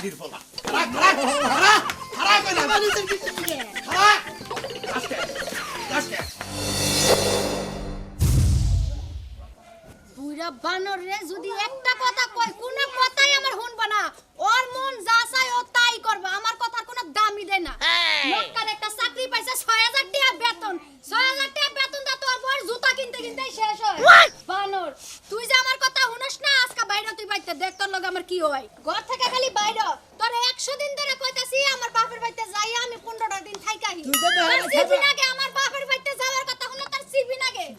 শান্তির বলা খারা খারা খারা খারা কই না খারা আস্তে আস্তে বুইরা বানর রে যদি একটা কথা কয় কোন কথাই আমার শুনবা না। ওর মন যা চায় ও তাই করবে। আমার কথার কোনো দামই দেয় না। লোকটার একটা চাকরি পাইছে 6000 টাকা বেতন। 6000 টাকা বেতন দা তোর বউয়ের জুতা কিনতে কিনতে শেষ হয় বানর তুই যে আমার কথা শুনস না আজকে বাইরে তুই বাইতে দেখ তোর লগে আমার কি হয়? ঘর থেকে খালি বাইরে। তোর 100 দিন ধরে কইতাছি আমার বাপের বাইতে যাই আমি 15টা দিন থাকি তুই তো আমার বাপের বাড়িতে যাওয়ার কথা শুনে তার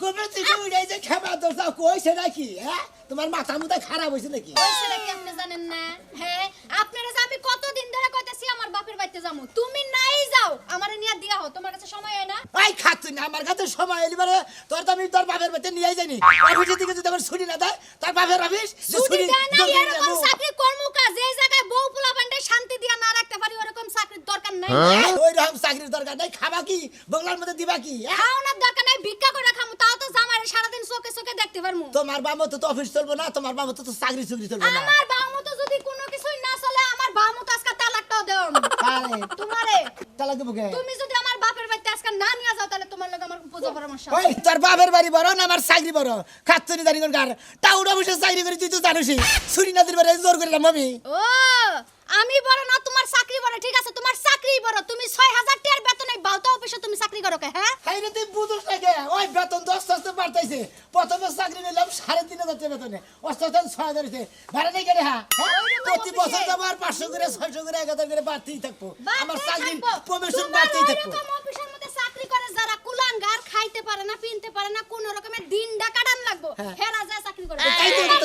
সিবি থেকে উড়ে যে খেবা তোর তাও কইছে নাকি? হ্যাঁ? তোমার মাথা মুথা খারাপ হয়েছে নাকি? ওই ছেলে আপনি জানেন না? হ্যাঁ আপনারা যে আমি কতদিন ধরে কইতাছি আমার বাপের বাড়িতে তুমি নাই যাও আমারে নিয়ে দিয়া হও তোমার কাছে সময় হয় না? আমার কাছে সময় এলি মানে তোর তো আমি তোর বাপের বাড়িতে নিয়ে যাইনি। অফিসের দিকে যদি আমার ছুটি না দেয় তোর বাপের অফিস ছুটি ছুটি না এরকম চাকরি কর্ম কাজ এই জায়গায় বউ পোলা বান্ডে শান্তি দিয়া না রাখতে পারি ওরকম চাকরির দরকার নাই ওই রকম চাকরির দরকার নাই। খাবা কি? বগলার মধ্যে দিবা কি? হ্যাঁ? খাওয়ানোর দরকার নাই ভিক্ষা করে খামু তাও তো জামারে সারাদিন চোখে চোখে দেখতে পারমু। তোমার বাবা তো তো অফিস চলবো না তোমার বাবা তো চাকরি চুকরি চলবো না। আমার বামু তো যদি কোনো কিছুই না চলে আমার বামু তো আজকে দেও কারে তোমারে। তালা দেবো কে? তুমি যদি আমার বাপের বাড়িতে আজকে না নিয়ে যাও তাহলে তোমার লগে আমার পূজা পরামর্শ ওই তোর বাপের বাড়ি বড় না আমার চাকরি বড়? খাচ্ছনি দাঁড়ি কোন কার? টাউন অফিসে চাকরি করে তুই তো জানিসই ছুরি না দিবার জোর করিলাম আমি। ও আমি বড় না তোমার চাকরি বড় ঠিক আছে? তোমার চাকরি বড় তুমি ছয় হাজার টাকার বেতনে বাউতা অফিসে তুমি চাকরি করো কে হ্যাঁ? হাইরে তুই বুঝোস না কে? ওই বেতন তো আস্তে আস্তে বাড়তাইছে। প্রথমে চাকরি নিলাম সাড়ে তিন হাজার টাকা বেতনে। আস্তে ছয় হাজার ভাড়া নেই কেটে হ্যাঁ? প্রতি। বছর তো আমার পাঁচশো করে ছয়শো করে এক হাজার করে বাড়তেই থাকব। আমার চাকরি। প্রমোশন বাড়তেই থাকব। কুলাঙ্গার খাইতে পারে না পিনতে পারে না কোন রকমের দিনটা কাটান লাগবো। হ্যাঁ। হেরা যায় চাকরি করে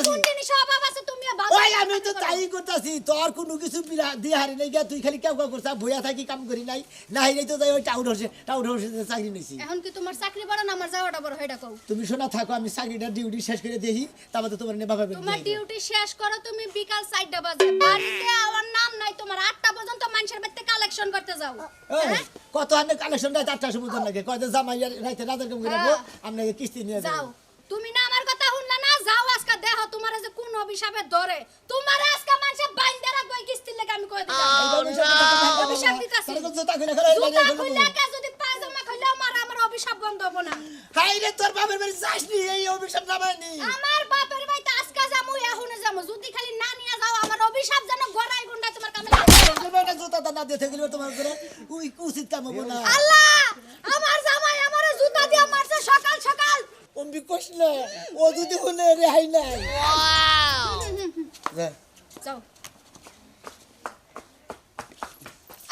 কোন জিনিস অভাব আছে? তুমি ওই আমি তো তাই করতেছি তোর কোনো কিছু বিরা- দিয়ে হারি নাই গিয়া তুই খালি কেউ করছা ভুয়া থাকি কাম করি নাই। না হারি তো যাই ওই টাউন হাউসে টাউন হাউসে চাকরি নিছি। এখন কি তোমার চাকরি বড় না আমার যাওয়াটা বড় হেটা কও। তুমি শোনা থাকো আমি চাকরিটা ডিউটি শেষ করে দেখি তারপর তো তোমার নেবা পাবে তোমার ডিউটি শেষ করো তুমি বিকাল চারটা বাজে। বাড়িতে আমার নাম নাই তোমার আটটা পর্যন্ত মানুষের বাড়িতে কালেকশন করতে যাও। হ্যাঁ? কত হানে কালেকশন দেয় চারটা সমুদ্র লাগে। কয় যে জামাই আর রাইতে রাতের কাম করে রাখব কিস্তি নিয়ে যাও। যাও তুমি না আমার কথা শুনলা না? যাও আজকে দেখো তোমার যে কোন অভিশাপে ধরে। তোমার আজকে মানুষে বাইন্দে রাখব কিস্তির লেগে আমি কই দিলাম অভিশাপ দিতাছি। জুতা খুলে খেলে জুতা খুললে কে যদি পায়জামা খুললে আমার আমার অভিশাপ বন্ধ হব না। হাই রে তোর বাপের বাড়ি যাসনি এই অভিশাপ নামায়নি। আমার বাপের বাড়িতে আজকে যামু এখনে যামু যদি খালি না নিয়ে যাও আমার অভিশাপ যেন গড়াই গুন্ডায় তোমার কামে লাগে। না জুতা তা দিয়ে থেকে তোমার করে উচিত কাম হব না। আল্লাহ! আমার দিয়ে মারছে সকাল সকাল। অম্বি কইছিল ও যদি শুনে রেহাই নাই যাও।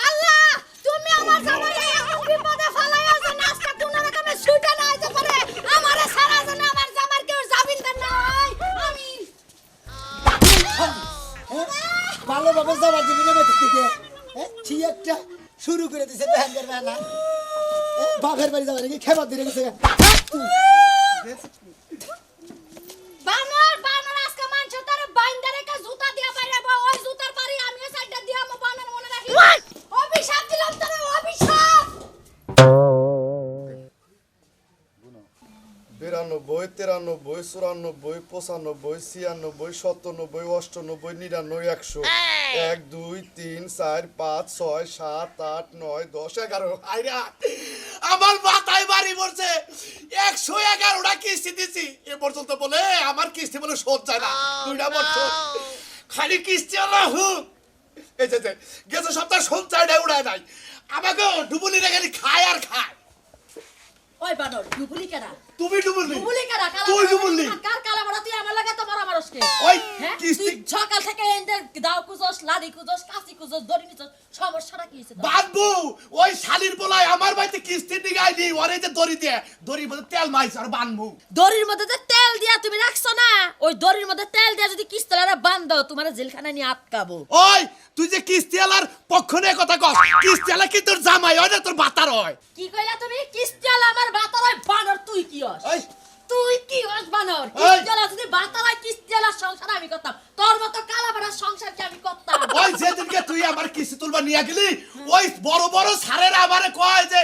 আল্লাহ তুমি আমার জামাই এমন বিপদে ফেলাই আছো নাস্তা কোন রকমে ছুটে না হইতে পারে। আমারে সারা জন আমার জামার কেউ জামিন দেন নাই আমি হ্যাঁ? ভালোভাবে যাওয়ার দিবি না বেঁচে থেকে। হ্যাঁ? কি একটা শুরু করে দিছে বেহানা। হ্যাঁ? বাপের বাড়ি যাওয়ার নাকি খেবার দিয়ে গেছে বানর বানর আজকে মানছ তার বাইন্দা রেখে জুতা দিয়া বাইরে বা ওই জুতার বাড়ি আমিও সাইডটা দিয়া মো বানর মনে রাখি। অভিশাপ দিলাম তোরে অভিশাপ! বিরানব্বই তিরানব্বই চুরানব্বই পঁচানব্বই ছিয়ানব্বই সত্তানব্বই অষ্টানব্বই নিরানব্বই একশো। এক দুই তিন চার পাঁচ ছয় সাত আট নয় দশ এগারো। আইরা! আমার মাথায় বাড়ি পড়ছে একশো এগারোটা কিস্তি দিছি। এ পর্যন্ত বলে আমার কিস্তি বলে শোধ যায় না। দুইটা বছর। খালি কিস্তি আল্লাহ হুক এই যে যে, গেছে সপ্তাহ সঞ্চয়টা উড়ায় নাই। আমাকে ডুবুলি রেখে খায় আর খায়। ওই বানর ডুবুলি কেডা? তুমি ডুবুলি ডুবুলি কেডা? কালা তুই ডুবুলি কার কালা বড়া? তুই আমার লাগে তো বড় মানুষকে। ওই হ্যাঁ? কিস্তি তুই সকাল থেকে এন্ডে দাও কুজোস লাড়ি কুজোস কাশি কুজোস দড়ি নিছস সমস্যাটা কি হইছে তোর? ওই শালির বলায় আমার বাড়িতে কিস্তি নিগাইনি ওরে যে দড়ি দিয়ে দড়ির মধ্যে তেল মাইছে আর বানবো। দড়ির মধ্যে যে তেল দিয়া তুমি রাখছো না ওই দড়ির মধ্যে তেল দিয়া যদি কিস্তলারে বান্ধ তোমার জেলখানায় নিয়ে আটকাবো। ওই তুই যে কিস্তি আলার পক্ষ নিয়ে কথা কস কিস্তি আলা কি তোর জামাই হয় না তোর বাতার হয়? কি কইলা তুমি? কিস্তাল আমার বাতারায় বানর তুই কি হস তুই কি হস বানর? ওই। যদি বাতালা কিস্তালার সংসার আমি করতাম। তোর মতো কালা বড়ার সংসার কি আমি করতাম? ওই যেদিনকে তুই আমার কিস্তি তুলবা নিয়ে গেলি ওই বড় বড় সারেরা আমারে কয় যে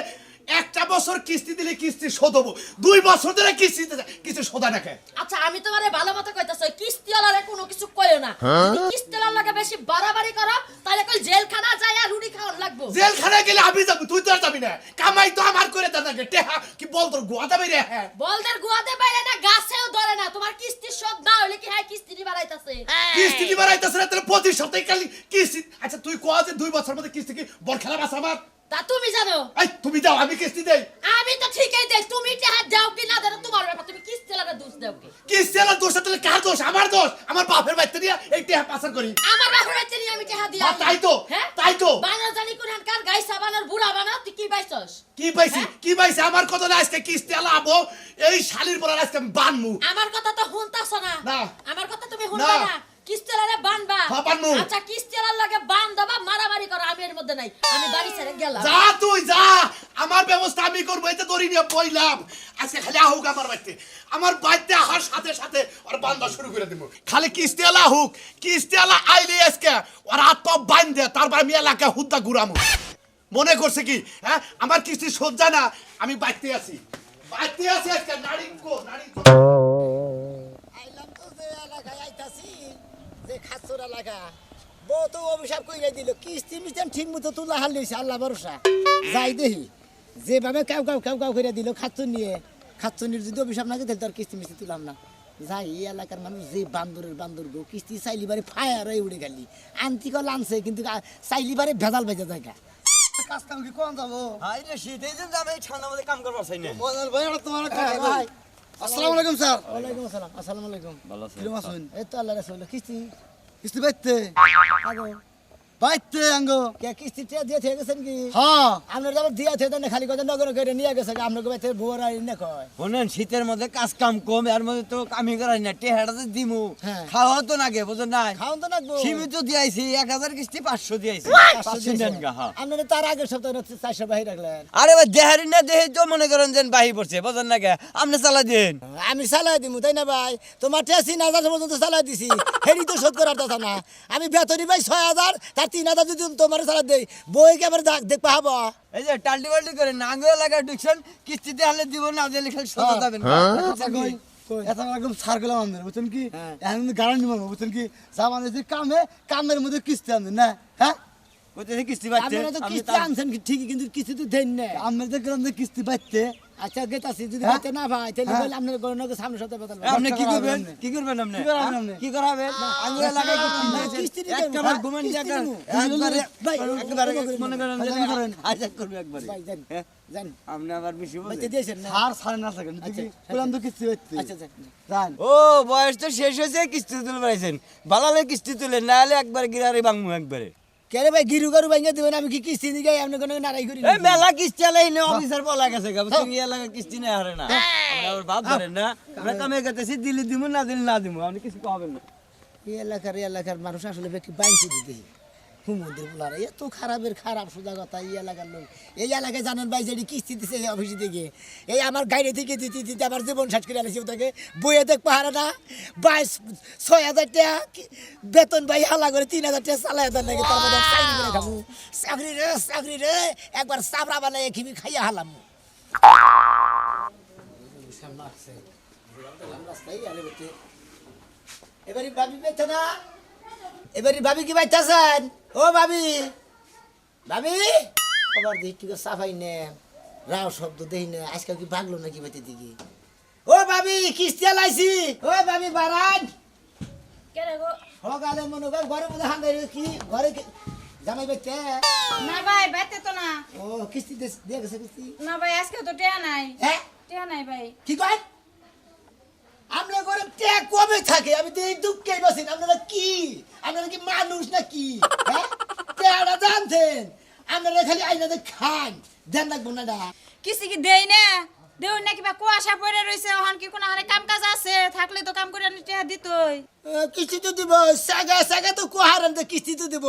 একটা বছর কিস্তি দিলে কিস্তি শোধ হব। দুই বছর ধরে কিস্তি দিতে- কিস্তি শোধা নাকি? আচ্ছা আমি তোমারে ভালো মতো কইতাছ কিস্তিওয়ালারে কোনো কিছু কইও না। যদি কিস্তেলার লাগে বেশি বাড়াবাড়ি করো তাহলে কই জেলখানা যায় আর রুটি খাওয়ার লাগবো? জেলখানায় গেলে আমি যাব তুই তো আর যাবি না। কামাই তো আমার করে দাদাকে টেহা কি বল তোর গোয়া যাবি রে হ্যাঁ? বলদের গুয়াতে বাইরে না গাছেও ধরে না। তোমার কিস্তি শোধ না হলে কি হ্যাঁ কিস্তি বাড়াইতাছে? কিস্তি কি বাড়াইতেছে না তাহলে প্রতি সপ্তাহে খালি কিস্তি আচ্ছা তুই কোয়া যে দুই বছর মধ্যে কিস্তি কি বল খেলা বাস আমার? তা তুমি জানো? এই তুমি দাও আমি কিস্তি দেই। আমি তো ঠিকই দেই তুমি টাকা দাও কি না দাও তোমার ব্যাপার তুমি কিস্তি লাগা দোষ দাও কি? কিস্তি আলা দোষ তাহলে কার দোষ? আমার দোষ? আমার বাপের বাড়িতে নিয়ে এই টেহা পাচার করি। আমার বাপের বাচ্চা নিয়ে আমি টাকা দিই হ্যাঁ, তাই তো, হ্যাঁ? তাই তো। বানর জানি কোন কার গাই সাবানার বুড়া বানা তুই কি পাইছস? কি পাইছি? কি পাইছি? আমার কত না আজকে কিস্তি আলা আবো এই শালির পর আজকে বানমু। আমার কথা তো শুনতাছ না। না। আমার কথা তুমি শুনবা না। কিস্তেলারে বানবা। আচ্ছা কিস্তেলার লাগে বান দেবা মারামারি করো আমি এর মধ্যে নাই। আমি বাড়ি ছেড়ে গেলাম। যা তুই যা। আমার ব্যবস্থা আমি করব এতে দড়ি নিয়ে বইলাম। আজকে খালি আহুক আমার বাড়িতে। আমার বাড়িতে আসার সাথে সাথে ওর বান্ধা শুরু করে দিব। খালি কিস্তি আলা হুক কিস্তি আলা আইলে আজকে ওর হাত পা দে তারপর আমি এলাকা হুদ্দা ঘুরামু। মনে করছে কি হ্যাঁ? আমার কিস্তি যায় না আমি বাড়িতে আছি। বাড়িতে আছি আজকে নারী কো নারী আইলাম তো যে এলাকায় আইতাছি। যে খাচ্ছর এলাকা বউ তো অভিশাপ কইরে দিল কিস্তি মিস্তেন ঠিক মতো তুলা হাল লইছে আল্লাহ ভরসা। যাই দেহি যেভাবে কাউ কাউ কাউ কাউ করে দিল নিয়ে। খাচ্ছনির যদি অভিশাপ না তোর কিস্তি মিস্তি তুলাম না। যাই এই এলাকার মানুষ যে বান্দরের বান্দর গো কিস্তি চাইলি বারে ফায়ার হয়ে উড়ে গেলি। আনতি কল আনছে কিন্তু চাইলি বারে ভেজাল ভেজা জায়গা। কাজ কাম কি কোন যাব? হাই রে শীত এই আমি ঠান্ডা মধ্যে কাম করবার চাই না। ভাই তোমার হ্যাঁ, ভাই। আসসালামু আলাইকুম স্যার। ওয়ালাইকুম আসসালাম। আসসালামু আলাইকুম। ভালো আছেন কিরম আছেন? এই তো আল্লাহ রাসূল। কিস্তি কিস্তি বাইতে আগো বাইতে আঙ্গো। কে কিস্তি টিয়া দিয়ে থেকে গেছেন কি? হ্যাঁ। আপনার যাবার দিয়া থেকে দেন খালি কথা নগর করে নিয়ে গেছে আপনার বাইতে বুয়ার না কয়? শোনেন শীতের মধ্যে কাজ কাম কম এর মধ্যে তো কামি করাই না টেহাটা তো দিমু। হ্যাঁ। খাওয়া তো নাগে বুঝুন নাই? খাওন তো সীমিত দিয়াইছি এক হাজার কিস্তি পাঁচশো দিয়াইছি। পাঁচশো গা হ্যাঁ। আপনার তার আগের সপ্তাহে চারশো বাহির রাখলেন। আরে ভাই দেহারি না দেহে তো মনে করেন যেন বাহি পড়ছে বুঝুন না গে। আপনি চালা দিন আমি চালাই দিমু তাই না ভাই? তোমার টেয়া তিন হাজার পর্যন্ত চালাই দিছি। হেরি তো শোধ করার কথা না। আমি বেতনি ভাই ছয় হাজার তার তিন হাজার যদি তোমার সারা দেই বই কেমন দেখবা হব? এই যে টাল্টি বাল্টি করে নাঙ্গল লাগা ডিকশন কিস্তিতে হলে দিব না দিলে খালি সোজা যাবেন বুঝছেন কি? হ্যাঁ। গারান্টি বুঝছেন কি? যা মানে কামে কামের মধ্যে কিস্তি আনবেন না? হ্যাঁ? কইতেছে কিস্তি পাচ্ছে। আপনারা তো কিস্তি আনছেন ঠিকই কিন্তু কিস্তি তো দেন না আমরা যে গেলাম যে কিস্তি আচ্ছা গেতাছি যদি? না ভাই তাহলে। বলে আপনার গণনাকে সামনে সপ্তাহে বেতন আপনি কি করবেন? কি করবেন আপনি? কি করাবেন? আপনি? কি করাবেন? আঙ্গুল এলাকায় কিস্তি না, দিয়েছেন। কিস্তি দিতে একবার ঘুমেন জায়গা দিবো। একবারে ভাই, একবারে ওরকম মনে করেন ভাই, যে জানি। করেন। আজাদ করবে একবারে। ভাই যান? আপনি আবার বেশি ভাই দিয়েছেন না। সার সার না থাকেন আচ্ছা, বললাম তো কিস্তি বাইতে আচ্ছা জান। ও বয়স তো শেষ হয়েছে কিস্তি তুলে বেড়াইছেন। বালালে কিস্তি তুলে না হলে একবার গিরারে বাংমু একবারে। কে রে ভাই গিরু গরু ভাঙে দিবেন আমি কি কিস্তি দিকে আপনি কোনো নারাই করি এই মেলা কিস্তি আলাই নে অফিসার বলা গেছে গা তুমি এলাকা কিস্তি নেই হারে না। আমার বাপ ধরে না। আমরা কামে গেতেছি দিলি দিমু না দিলি না দিমু। আপনি কিছু কবেন না। এই এলাকার এই এলাকার মানুষ আসলে বেশি বাইঞ্চি দিতে হুমন্দির বলার। এত খারাপের খারাপ সোজা কথা এই এলাকার লোক। এই এলাকায় জানেন ভাই যেটি কিস্তি দিছে এই অফিসে থেকে। এই আমার গাড়ি থেকে দিতে দিতে আমার জীবন শেষ করে আনিছি ওটাকে। বইয়ে দেখ পাহারা না বাইশ ছয় হাজার টাকা বেতন ভাই হালা করে তিন হাজার টাকা চালাই হাজার লাগে তার মধ্যে চাকরি করে খাব চাকরি রে চাকরি রে। একবার চাবড়া বানাই খিবি খাইয়া হালাম। এবারে ভাবি বেঁচে না? এবারে ভাবি কি বাইতেছেন? ও ভাবি ভাবি? আবার দেখি ঠিক সাফাই নে। রাও শব্দ দেই না আজকাল কি ভাগলো নাকি বাইতে দিকে ও ভাবি কিস্তি লাইছি ও ভাবি বারান কেরে গো? সকালে মনে কর ঘরের মধ্যে হান কি ঘরে কি- জামাই বেচতে না ভাই বাইতে তো না। ও কিস্তি দে- দিয়ে গেছে কিস্তি? না ভাই আজকে তো টেয়া নাই। হ্যাঁ? টেয়া নাই ভাই। কি কয়? আমরা ঘরে ট্যাগ কবে থাকে? আমি তো এই দুঃখে বসেন আপনারা কি? আপনারা কি মানুষ না কি ট্যাগটা জানতেন? আপনারা খালি আইনাতে খান। ধ্যান রাখব না কিছু কি দেয় না? দেউ না কিবা কুয়াশা পড়ে রইছে ওহান কি কোন হারে কাম কাজ আছে? থাকলে তো কাম করে আনি দিতই কিস্তি তো দিব। সাগা সাগা তো কুহার আনতে কিস্তি তো দিব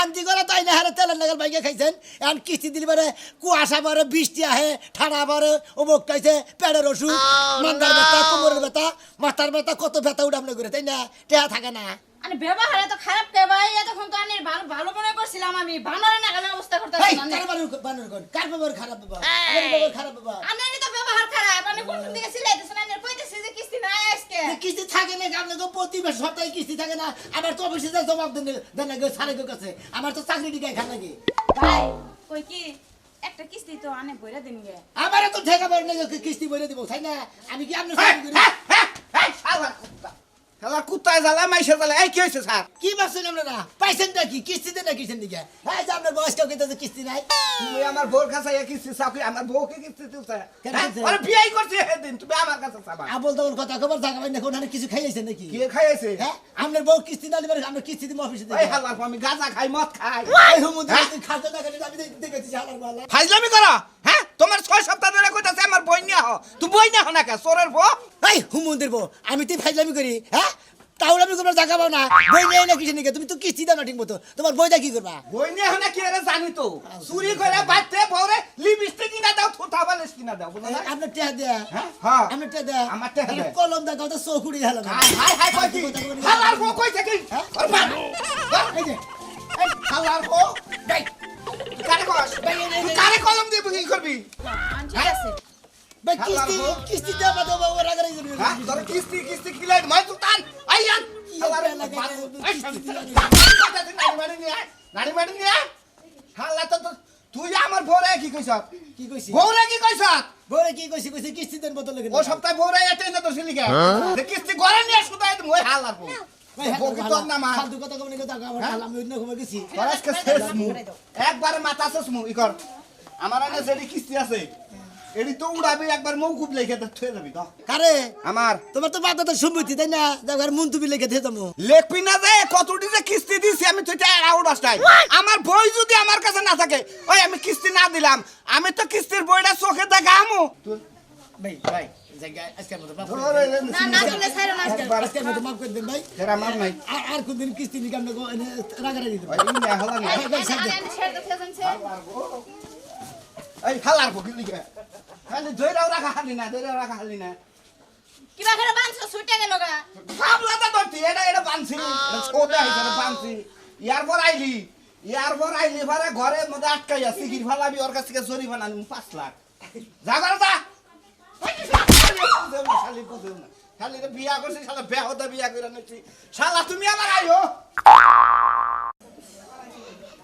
আনতি করা তাই না হারে তেলের নাগাল বাইকে খাইছেন। এখন কিস্তি দিলে পারে কুয়াশা মারে বৃষ্টি আহে ঠাড়া মারে অমুক খাইছে পেটের ওষুধ মান্দার ব্যথা কোমরের ব্যথা মাথার ব্যথা কত ব্যথা উঠামনে করে তাই না? টেহা থাকে না। আরে ব্যবহারে তো খারাপ কে ভাই এতক্ষণ তো আনি ভালো ভালো মনে করছিলাম আমি। ভানোরে না গেলে অবস্থা করতে কার বানর বানর কোন? কার? ব্যবহার খারাপ বাবা আমার ব্যবহার খারাপ তো ব্যবহার খারাপ। কোন দিকে সিলাইতেছেন? আনের কইতেছে যে কিস্তি আজকে। কিস্তি থাকে না আপনি তো প্রতি মাসে সপ্তাহে কিস্তি থাকে না। আমার তো অফিসে যা জবাব দেন দেন না সারের কাছে। আমার তো চাকরি টিকায় খান নাকি? ভাই কই কি? একটা কিস্তি তো আনে বইরা দিন গে। আমারও তো ঠেকা না কিস্তি বলে দিব তাই না? আমি কি আপনার চাকরি করি? শালা কুত্তায় জ্বালা মাইসে জ্বালা এই কি হয়েছে স্যার? কি ভাবছেন আপনারা? পাইছেন নাকি কিস্তি দেন না কিস্তির দিকে? হ্যাঁ যে আপনার বয়স কেউ কিন্তু কিস্তি নাই। তুমি আমার বউর কাছে এক কিস্তি চাকরি আমার বউকে কিস্তি দিতে কেন হ্যাঁ? আরে বিয়াই করছে সেদিন তুমি আমার কাছে চাবা। আবল তাবল কথা খবর থাকা পাই না ওখানে কিছু খাইয়েছেন নাকি? কে খাইছে হ্যাঁ আপনার বউ কিস্তি না দিবেন আমরা কিস্তি দিব অফিসে থেকে। হালার আমি গাঁজা খাই মদ খাই। এই না খালি আমি দেখেছি বালা ফাইজলামি করো হ্যাঁ? তোমার ছয় সপ্তাহ ধরে কইতাছে আমার বই নিয়ে তুই বই নিয়ে না কে? চোরের বউ? এই হুমুন্দির বউ আমি তুই ফাইজলামি করি হ্যাঁ? তাহলে আমি তোমার জায়গা পাও না। বই নেই না কিছু নাকি? তুমি তো কিস্তি দাও না ঠিক মতো। তোমার বইটা কি করবা? বই নিয়ে হো কি আরে জানি তো। চুরি করে বাড়তে বউরে লিপস্টিক কিনা দাও থুথা বালিশ কিনা দাও বুঝো না? আপনার টেহা দেয়া। হ্যাঁ? হ্যাঁ। আপনার টেহা দেয়া। আমার টেহা দেয়া। কলম দেখা তো চৌকুড়ি হেলাম হাই হাই হাই কই কি? হালার বউ কই থেকে? হ্যাঁ? ওর এই যে। হালার বউ। দেই কারে কস? কারে কলম দিয়ে কি করবি? আনছি আছে। ভাই কিস্তি রাগি হ্যাঁ তোর কিস্তি কিস্তি কিলাই মাই তুই টান নাড়ি নিয়ে তো তুই আমার বউরে কি কইছ? কি কইছি? বউরে কি কইছ? বউরে কি কইছি? কইছি কিস্তি দেন বদল লাগে ও সপ্তাহে বউরে এটাই না তো সিলিকা? কিস্তি ঘরে নিয়ে শুধাই তুমি হালার বউ। বউ কি তোর নাম আর? ফালতু কথা কমনে কথা আমার হাল আমি অন্য ঘুমে গেছি। তোর আজকে শেষ মু। একবারে মাথা ই কর। আমার কিস্তি আছে এডি তো উড়াবি একবার মৌকুব লেখে থুয়ে যাবি তো কারে? আমার। তোমার তো বাদ সম্মতি তাই না? যাবার মন তুমি লিখে দিয়ে যাব। লেখবি না যে কতটি যে কিস্তি দিছি আমি তো এটা আউডাসটাই আমার বই যদি আমার কাছে না থাকে ওই আমি কিস্তি না দিলাম আমি তো কিস্তির বইটা চোখে দেখা ভাই ভাই জায়গা আজকের মতো মাফ করে ধরে দেন। রে, না না তুলে ছাইরো না আজকে একবার আজকের মতো মাফ করে দেন ভাই। তেরা মার নাই। আর আর কোনদিন কিস্তি নিকে আমরা রাগারাগি এই হালার বকি লিখে খালি ধইরাও রাখা হালি না ধইরাও রাখা হালি না। কিবা করে বানছো ছুটে গেল গা? সাবলাটা ধরতি এটা এটা বানছি ছোটা হিসাবে বানছি। ইয়ার পর আইলি ইয়ার পর আইলি পরে ঘরের মধ্যে আটকাইয়া সিকির ফালাবি ওর কাছ থেকে জরি বানানি পাঁচ লাখ। যা করে যা খালি বুঝেও না খালি বিয়া করছি শালা বেহদা বিয়া করে নিচ্ছি শালা তুমি আমার আইও।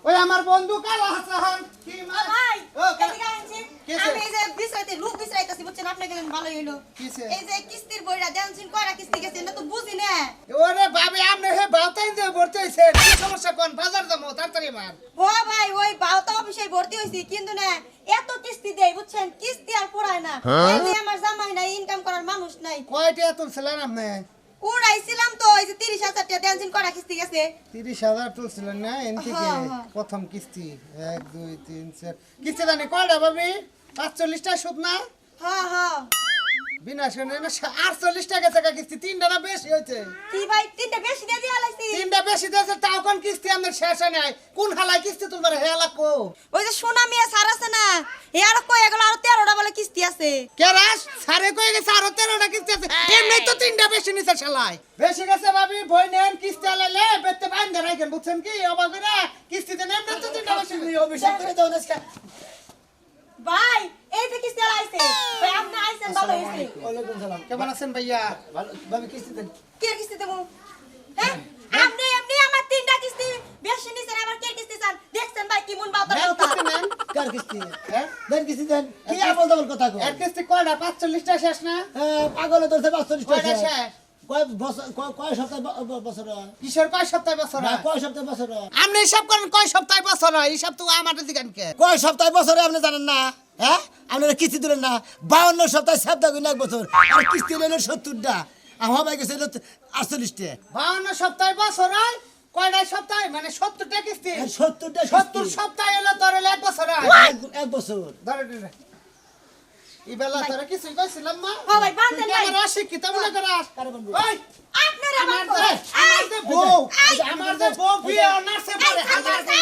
ওই আমার বন্ধু কালো হাসান। কি ভাই ও, কা- এদিকে আনছি। আমি এই যে বিষয়তে লোক বিষয়তেছি বুঝছেন? আপনাকে ভালো হইল। কিসে? এই যে কিস্তির বইরা দেনছিন কয়টা কিস্তি গেছে এটা তো বুঝি না। ওরে বাবে আপনি হে বাউতাই যে ভর্তি হইছে কি সমস্যা কোন? বাজার যাব তাড়াতাড়ি মার। ও ভাই ওই বাউতা অফিসে ভর্তি হইছি কিন্তু না এত কিস্তি দেয় বুঝছেন? কিস্তি আর পুরায় না। এই যে আমার জামাই নাই ইনকাম করার মানুষ নাই। কয়টা এত তুলছিলেন আপনি? উড়াইছিলাম তো ওই যে তিরিশ হাজার টাকা দেনছিন কয়টা কিস্তি গেছে? তিরিশ হাজার তুলছিলেন না এন থেকে হ্যাঁ, হ্যাঁ। প্রথম কিস্তি। এক দুই তিন চার। কিস্তি জানি কয়টা পাবি পাঁচচল্লিশটা সুদ না? হ্যাঁ হ্যাঁ। বিনা শুনে আটচল্লিশ টাকা টাকা কিস্তি তিনটা না বেশি হয়েছে? কি ভাই তিনটা বেশি দিয়ে দিয়া লাইছি তিনটা বেশি দিয়েছে তাও কোন কিস্তি আমাদের শেষ নাই? কোন হালায় কিস্তি তুলবার হে লাগবো? ওই যে সোনা মিয়া সার আছে না এ আর কই এগুলো আর তেরোটা বলে কিস্তি আছে। কেরাস সারে কয়ে গেছে আরও তেরোটা কিস্তি আছে। এমনি তো তিনটা বেশি নিছে শালায়। বেশি গেছে ভাবি বই নেন কিস্তি আলাইলে বেতে বাইন রাখেন বুঝছেন কি? অবাক করে কিস্তিতে নেন তো তিনটা বেশি। অভিষেক করে দাও না আজকে ভাই এই যে কিস্তি আর আইছে। ভাই আপনি আইছেন ভালো হইছে ওয়ালাইকুম সালাম। কেমন আছেন ভাইয়া? ভালো ভাবে কিস্তি দেন। কি কিস্তি দেবো? হ্যাঁ? আপনি এমনি আমার তিনটা কিস্তি। বেশি নিছেন আবার কে কিস্তি চান? দেখছেন ভাই কি মন বাতা নেন কিস্তি নেন। কার কিস্তি? হ্যাঁ? দেন কিস্তি দেন। কি তাবল কথা কো এক কিস্তি কয়টা? পাঁচচল্লিশটা শেষ না? হ্যাঁ, পাগল বাস্তরিশ কয়টা শেষ? কয় বছর কয়- কয় সপ্তাহ ব- ব- বছর হয়? কিশোর কয় সপ্তাহ বছর হয়? কয় সপ্তাহ বছর হয়? আপনি হিসাব করেন কয় সপ্তাহ বছর হয়? হিসাব তো আমাদের দিকেন কে কয় সপ্তাহ বছরে আপনি জানেন না? হ্যাঁ? আপনারা কিস্তি দিলেন না? বাউন্ন সপ্তাহ সাপ্তাহ গুণ এক বছর। আর কিস্তি হলো সত্তরটা। আমার ভাই গেছে আটচল্লিশটা। বাউন্ন সপ্তাহ বছর হয়? কয়টা সপ্তাহ? মানে সত্তরটা কিস্তি? সত্তরটা সত্তর সপ্তাহ এলো তোর এক বছর এক বছর। ধরে ইবেলা তোরা কিছুই কইছিলাম মা ও ভাই তুই ভাই আমার অশিক্ষিত মনে করাস কারে বান্ধব? ওই আপনারা আমার বান্ধব। আমার যে বউ আমার যে বউ বিয়ে নার্সে পড়ে ছাড় ছাড়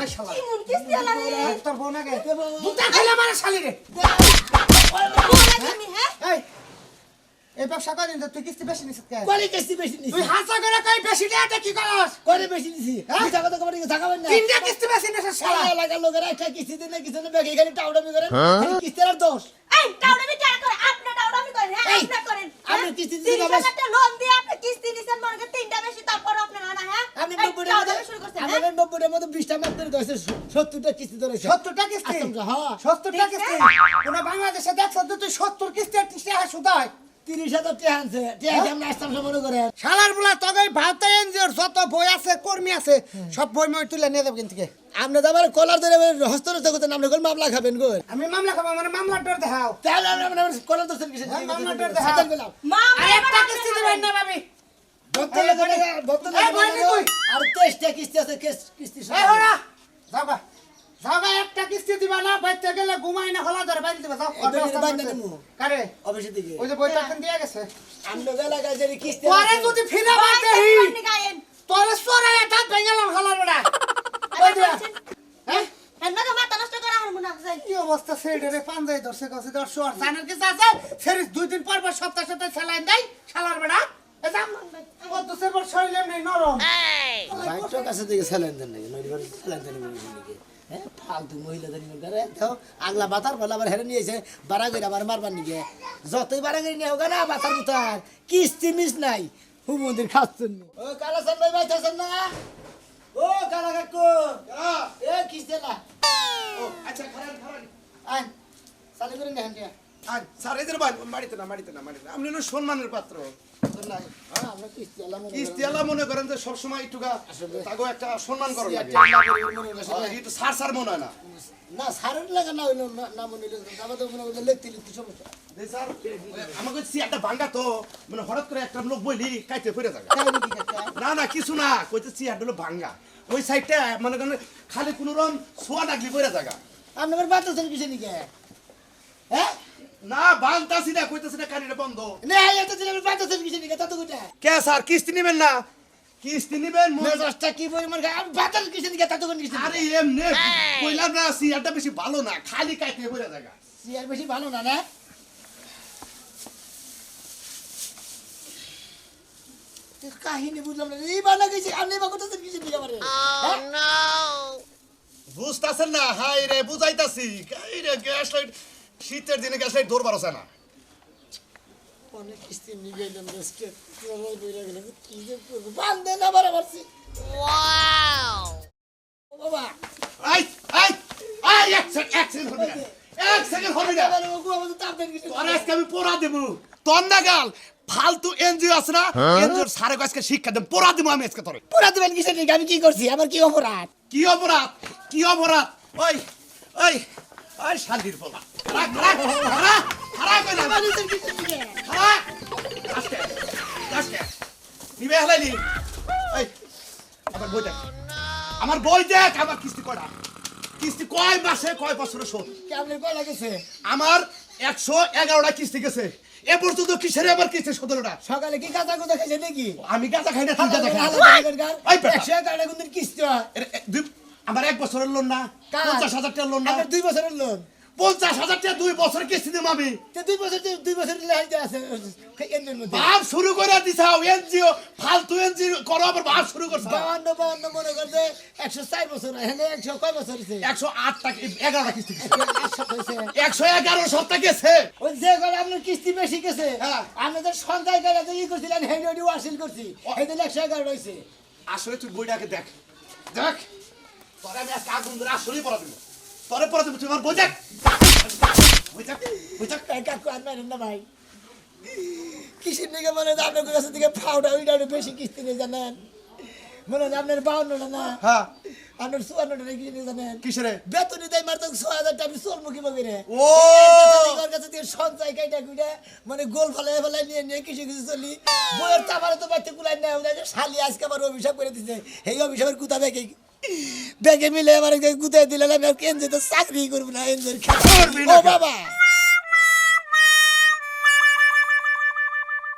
এই শালা তোর বউ না গে দুটা খেলে মারে শালি রে এই এই ব্যবসা করেন তুই কিস্তি বেশি নিছিস কে করে কিস্তি বেশি নিছি। তুই হাসা করে কই বেশি টাকা কি করস? করে বেশি নিছি। মিথ্যা কথা কবার থাকাবেন না। তিনটা কিস্তি বেশি নিছিস শালা। সারা লোকেরা একটা কিস্তি দিন না কিছু না ব্যাগে খালি টাউডামি করেন খালি কিস্তির আর দোষ। এই টাউডামি কারা করে? আপনি টাউডামি করেন হ্যাঁ আপনি করেন। আপনি হ্যাঁ? কিস্তি দিতে তিরিশ হবে। হাজার লোন দিয়ে আপনি কিস্তি নিছেন মনে করেন তিনটা বেশি তারপর না হ্যাঁ? আপনি হ্যাঁ? নব্বইটার বিশটা ধরেছে সত্তরটা কিস্তি ধরেছে। সত্তরটা কিস্তি? আচ্ছা, হ্যাঁ। সত্তরটা কিস্তি? পুরো বাংলাদেশে দেখছ তুই সত্তর কিস্তি আর টাকা সুদায় তিরিশ হাজার টাকা আনছে টাকা কেমন আসতাম সে মনে করেন শালার বলা তবে ভারতে এনজিওর যত বই আছে কর্মী আছে সব বই মই তুলে নিয়ে যাব কিন্তু আপনি তো কলার ধরে হস্তরত করতেন আপনি কোন মামলা খাবেন গো আমি মামলা খাব মানে মামলার ডর দেখাও তাহলে আপনি আমার কলার ধরছেন হ্যাঁ, একটা কিস্তি দিবেন না ভাবি? আর আছে কেস- কিস্তি সব। যাবা যাবা একটা কিস্তি দিবা না বাইতে গেলে ঘুমাই না হলা ধরে বাইরে দিবা এই নিমু। কারে? দিকে। ওই যে বইটা এখন দিয়ে গেছে। কিস্তি পরে যদি ফিরে বাইতে হি তোরে সরে ভেঙেলাম বড়া। ওই দিয়া হ্যাঁ? মাথা নষ্ট করা আর মনে কি অবস্থা সেডেরে পাঞ্জাই ধরছে কসে ধর শোয়ার জানার কিছু আছে সেরিস দুই দিন পর পর সপ্তাহ সপ্তাহ স্যালাইন দেয় শালার বেড়া। এজাম কত সেবার শরীরে নেই নরম। বাইকটার কাছে থেকে স্যালাইন দেন হ্যাঁ ফালতু মহিলাদের নিয়ে দেখো আগলা বাতার বলে আবার হেরে নিয়েছে বাড়া করে আবার মারবার নিকে যতই বাড়া করে নিয়ে হোক না বাতার বুতার কিস্তি মিস নাই হুমন্দির খাচ্ছেন ও কালা সান ভাই বাইতেছেন না ও কালা কাকু এ কিস্তি না ও আচ্ছা খারাপ খারাপ আয় চালু করে কে আর স্যার এদের বাড়িতে না না বাড়িতে আপনি সম্মানের পাত্র? হ্যাঁ মনে করেন। যে সবসময় একটুকা তাকেও একটা সম্মান করা লাগে। একটু সার সার মনে হয় না। না সারের লাগা না হইল না না মনে হইল আমাদের মনে হইল লিখতে লিখতে সমস্যা। আমাকে চেয়ারটা ভাঙ্গা তো মানে হঠাৎ করে একটা লোক বইলি কাইতে ফিরে? না না কিছু না কইতে চেয়ারটা হলো ভাঙ্গা ওই সাইডটা মনে করেন খালি কোনো রকম সোয়া ডাকলি ফিরে জায়গা আপনি আবার বাতাসের কিসে নিকে? হ্যাঁ? না বানতাছি না কইতেছি না কানিটা বন্ধ। না এটা দিলে আবার বাতাসের কিসে নিকে তত কোটা কে স্যার কিস্তি নেবেন না? কিস্তি নেবেন মেজাজটা কি পরিমাণ খারাপ? বাতাস কিসে নিকে তত কোন কিসে আরে এমনি কইলাম না চেয়ারটা বেশি ভালো না খালি কাইতে ফিরে জায়গা। সিয়ার বেশি ভালো না না? কাহিনী বুঝলাম না এই বানা গেছে আপনি বা কোথা থেকে নিকে পারে বুঝতাছেন না হাই রে বুঝাইতাছি। এই রে গ্যাস লাইট শীতের দিনে গ্যাস লাইট ধরবার আছে না। অনেক কিস্তি নিয়ে আজকে চলাই বইরা গেলাম কি যে করব? বান্ধে না বারে মারছি। ও বাবা। আই আই আই এক সেকেন্ড এক সেকেন্ড হবে না এক সেকেন্ড হবে না। এবারে ওগো আমাদের তাপ দেন কিছু তোর আজকে আমি পড়া দেব তোর না গাল ফালতু এনজিও আছে না? এনজিওর সারে আজকে শিক্ষা দেব পড়া দেব আমি আজকে তোরে। পুরা দিবেন কিসে নিকে আমি কি করছি? আমার কি অপরাধ? কি অপরাধ? কি অপরাধ? ওই ওই ওই শান্তির পোলা। আমার বই দেখ। আমার কিস্তি কয়টা? কিস্তি কয় মাসে কয় বছরে শোধ? কেমনে কয় লাগেছে? আমার একশো এগারোটা কিস্তি গেছে। এ পর্যন্ত কিসের আমার কিস্তি সতেরোটা সকালে কি কাঁচা কোথা খাইছে নাকি? আমি গাঁজা খাই না তুই গাঁজা খাই। একশো এগারো কোনদিন কিস্তি হয়। আমার এক বছরের লোন না পঞ্চাশ হাজার টাকার লোন না। আমার দুই বছরের লোন পঞ্চাশ হাজার টাকা দুই বছর কিস্তি দিম আমি। দুই বছর দুই মধ্যে ভাব শুরু করে দিছাও এনজিও ফালতু এনজিও করো আবার ভাব শুরু করছ। বাউন্ন বাউন্ন মনে একশো চার বছর এখানে একশো কয় বছর একশো আট টাকা এগারোটা কিস্তি একশো এগারো সপ্তাহ গেছে। ওই যে করে আপনার কিস্তি বেশি গেছে হ্যাঁ। করে যে ই করছিলেন হেঁটে ওয়াসিল করছি এই দিন একশো এগারো রয়েছে আসলে তুই বইটাকে দেখ। দেখ। তোরে আমি আজকে আগুন ধরে আসলেই পড়া দিব তোরে পড়া দিব তুই আমার কাকু আর মারেন না ভাই। কিসের দিকে মনে হয় আপনার কাছে দিকে ফাউটা ওইটা একটু বেশি কিস্তি নিয়ে জানেন? মনে হয় আপনার বাউন্নটা না হ্যাঁ। আপনার চুয়ান্নটা কিস্তি নিয়ে জানেন? কিসেরে বেতনই দেয় মারতো ছয় হাজার টাকা আমি চলমুখী বগিরে ও! ওর কাছে থেকে সঞ্চয় কাইটা কুইটা মানে গোল ফেলে ফেলে নিয়ে নিয়ে কিছু কিছু চলি। বইয়ের তো বাচ্চা কুলাই নেয় শালি আজকে আমার অভিশাপ করে দিছে। এই অভিশাপের কুতা ব্যাগে ব্যাগে মিলে আমার গুতাই দিলাম আমি আর কেন যেতে চাকরি করব না ও বাবা!